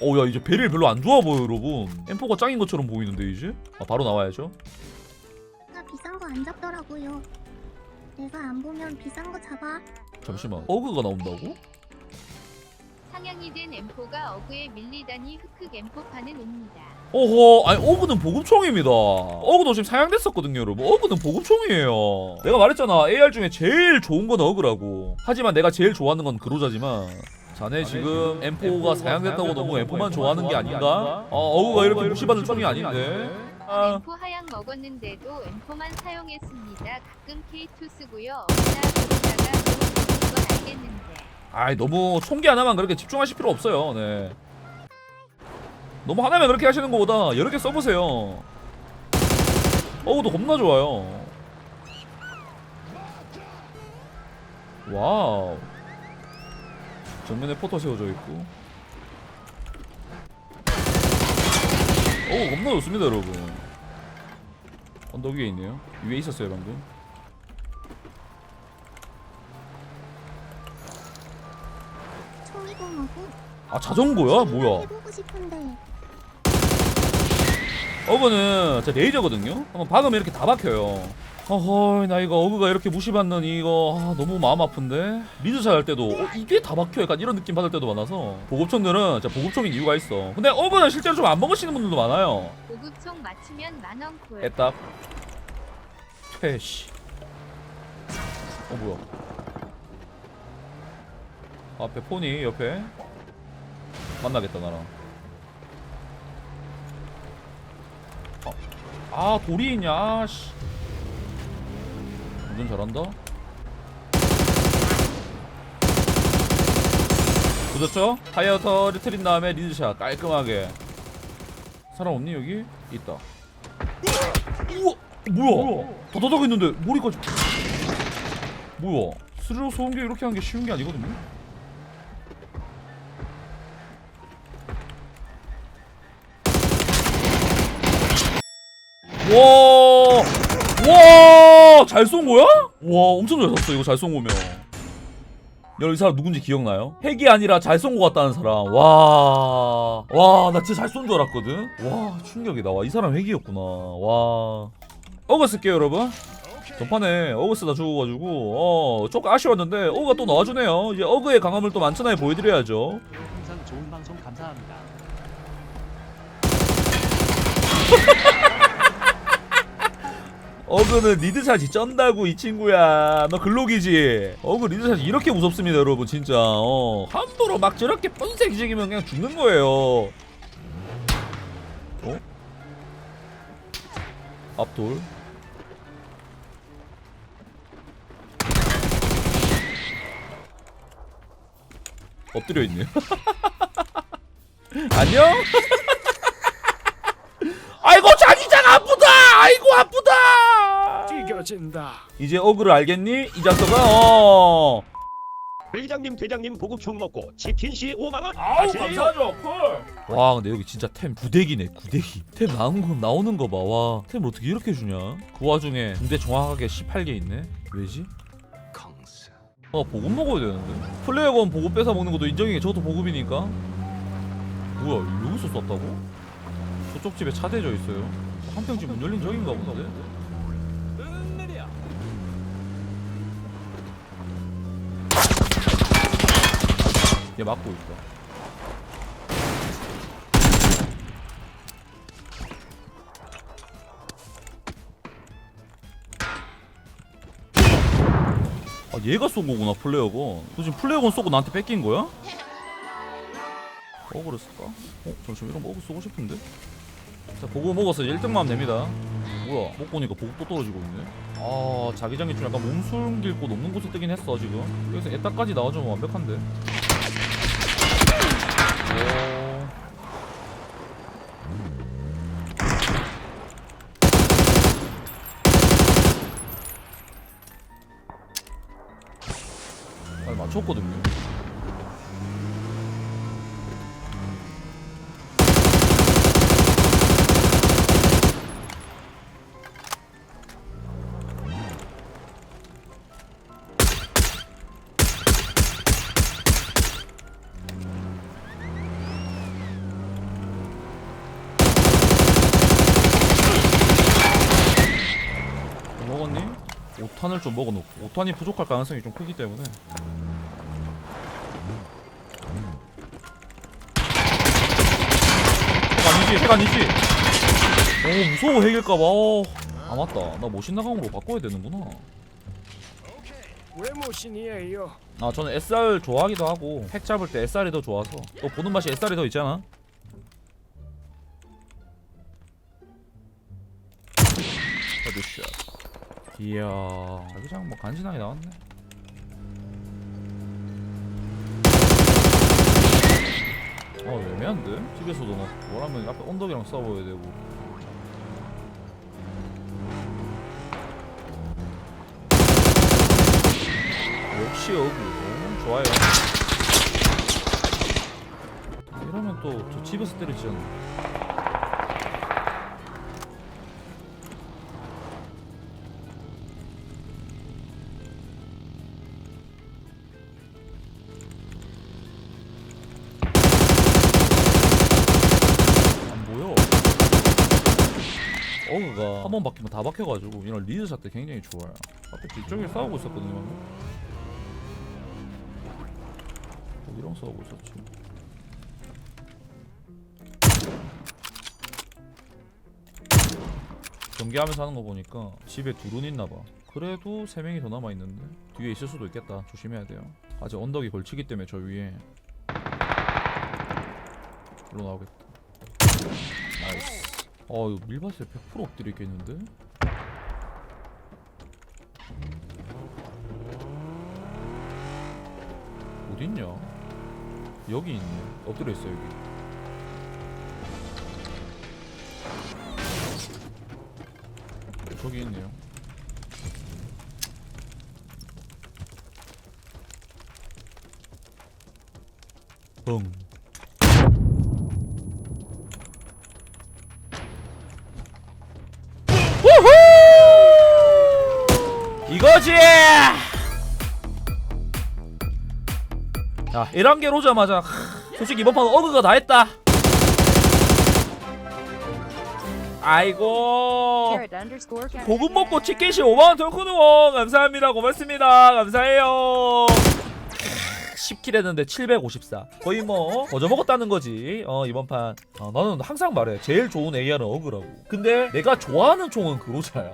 어야 이제 베릴 별로 안 좋아 보여 여러분. M4가 짱인 것처럼 보이는데 이제? 아 바로 나와야죠. 나 비싼 거 안 잡더라고요. 내가 안 보면 비싼 거 잡아. 잠시만. 어그가 나온다고? 상향이 된 M4가 어그에 밀리다니 흑흑 M4판은 옵니다. 어허 아니 어그는 보급총입니다. 어그도 지금 사양됐었거든요 여러분. 어그는 보급총이에요. 내가 말했잖아. AR 중에 제일 좋은 건 어그라고. 하지만 내가 제일 좋아하는 건 그로자지만 자네 지금 M4가 사양됐다고 너무 M4만 좋아하는 게 아닌가? 어, 어그가 이렇게 무시받을 총이 아닌데. 아, M4 하향 먹었는데도 M4만 사용했습니다. 가끔 K2 쓰고요. 어나 그러다가 건 알겠는데. 아이 너무 총기 하나만 그렇게 집중하실 필요 없어요. 네. 너무 하나만 그렇게 하시는 것보다 여러 개 써보세요. 어그도 겁나 좋아요. 와우 정면에 포터 세워져 있고 어우 겁나 좋습니다 여러분 언덕 위에 있네요 위에 있었어요 방금. 아 자전거야? 뭐야 해보고 싶은데. 어그는 제 레이저거든요. 한번 박으면 이렇게 다 박혀요. 어허 나 이거 어그가 이렇게 무시받는 이거 아, 너무 마음 아픈데? 리드샷 할 때도 어, 이게 다 박혀? 약간 이런 느낌 받을 때도 많아서. 보급총들은 진짜 보급총인 이유가 있어. 근데 어그는 실제로 좀 안 먹으시는 분들도 많아요. 보급총 맞추면 만원 콜. 애답 퇴시 어 뭐야? 앞에 폰이 옆에? 만나겠다 나랑. 아, 아 돌이 있냐? 아, 씨 운전 잘한다 보셨죠? 타이어 터리트린 다음에 리드샷 깔끔하게. 사람 없니 여기? 있다. 우와! 뭐야? 더더덕 있는데 머리까지. 뭐야? 스르륵 소음기 이렇게 하는 게 쉬운 게 아니거든요? 와, 와, 잘 쏜 거야? 와, 엄청 잘 쐈어. 이거 잘 쏜 거면. 여러분 이 사람 누군지 기억나요? 핵이 아니라 잘쏜거 같다는 사람. 와, 와, 나 진짜 잘 쏜 줄 알았거든. 와, 충격이다. 와, 이 사람 핵이었구나. 와, 어그 쓸게요, 여러분. 전판에 어그 쓰다 죽어가지고 어 조금 아쉬웠는데 어그가 또 나와주네요. 이제 어그의 강함을 또 만천하에 보여드려야죠. 항상 좋은 방송 감사합니다. 어그는 리드샷이 쩐다고 이 친구야. 너 글록이지? 어그 리드샷이 이렇게 무섭습니다 여러분 진짜. 어. 함부로 막 저렇게 뻔색 지기면 그냥 죽는 거예요. 어? 앞돌. 엎드려 있네요. 안녕 아이고 자기장 아프다 아이고 튀겨진다. 이제 어그를 알겠니? 이 자식아 어. 회장님 대장님 보급총 먹고 치킨 시 5만원 콜. 와 근데 여기 진짜 템 구대기네 구대기. 템 나오는 거 나오는 거봐와템 어떻게 이렇게 주냐? 그 와중에 군대 정확하게 18개 있네. 왜지? 어 보급 먹어야 되는데. 플레이어건 보급 뺏어 먹는 것도 인정이 저것도 보급이니까. 뭐야 여기서 쐈다고? 저쪽 집에 차 대져 있어요. 한평집 문 열린 적인가 본데 얘 막고 있다 아 얘가 쏜 거구나 플레이어건 너 지금 플레이어건 쏘고 나한테 뺏긴 거야? 어그를 쓸까? 어? 잠시만 이런 거 어그 쓰고 싶은데? 자 보고 이제 1등만 하면 됩니다 뭐야 못 보니까 보고 또 떨어지고 있네 아 자기장이 좀 약간 몸술 길고 높는 곳에 뜨긴 했어 지금 여기서 에따까지 나와주면 완벽한데 줬거든요. 먹었니? 5탄을 좀 먹어놓고 5탄이 부족할 가능성이 좀 크기 때문에 아니지 핵 아니지 오 무서워 핵일까봐. 어. 아 맞다. 나 모신 나강으로 바꿔야 되는구나. 왜 모신이에요? 아 저는 SR 좋아하기도 하고 핵 잡을 때 SR이 더 좋아서. 또 보는 맛이 SR이 더 있잖아. 헤드샷. 이야 자기장 뭐 간지나게 나왔네 어 애매한데? 집에서도 막 뭐라면 앞에 언덕이랑 싸워야 되고. 역시 어구. 어, 좋아요. 이러면 또 저 집에서 때리지 않나 어그가 한 번 바뀌면 다 박혀가지고 이런 리드샷 때 굉장히 좋아요. 앞에 뒤쪽에 싸우고 있었거든요 방금. 어디랑 싸우고 있었지? 경기하면서 하는 거 보니까 집에 둘은 있나봐. 그래도 세 명이 더 남아 있는데 뒤에 있을 수도 있겠다. 조심해야 돼요. 아직 언덕이 걸치기 때문에 저 위에. 일로 나오겠다 어 이거 밀밭에 100% 엎드려 있겠는데? 어딨냐? 여기 있네 엎드려 있어 여기 저기 있네요 뻥 이거지! 자, 1단계로 오자마자 하, 솔직히 이번 판은 어그가 다 했다. 아이고. 고급 먹고 치킨이 5만원 더 크누원 감사합니다. 고맙습니다. 감사해요. 10킬 했는데 754 거의 뭐 거저 먹었다는 거지. 어 이번 판. 어, 나는 항상 말해. 제일 좋은 AR은 어그라고. 근데 내가 좋아하는 총은 그로자야